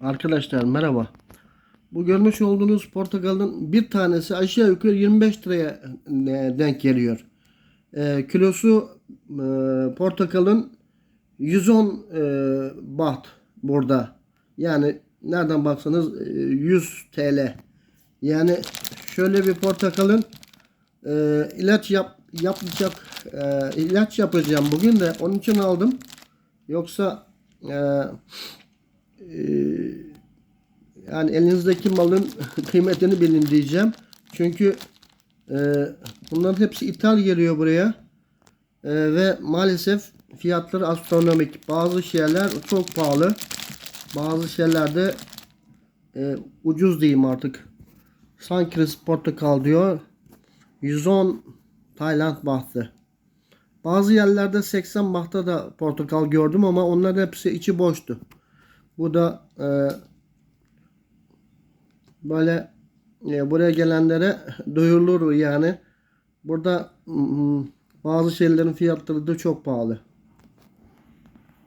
Arkadaşlar merhaba. Bu görmüş olduğunuz portakalın bir tanesi aşağı yukarı 25 liraya e, denk geliyor. E, kilosu e, portakalın 110 e, baht burada. Yani nereden baksanız e, 100 TL. Yani şöyle bir portakalın e, ilaç yap, yapacak e, ilaç yapacağım bugün de onun için aldım. Yoksa e, yani elinizdeki malın kıymetini bilin diyeceğim. Çünkü e, bunların hepsi ithal geliyor buraya. E, ve maalesef fiyatları astronomik. Bazı şeyler çok pahalı. Bazı şeyler de e, ucuz diyeyim artık. Sankris portakal diyor. 110 Tayland bahtı. Bazı yerlerde 80 bahta da portakal gördüm ama onların hepsi içi boştu. Bu da e, böyle e, buraya gelenlere duyurulur yani. Burada bazı şeylerin fiyatları da çok pahalı.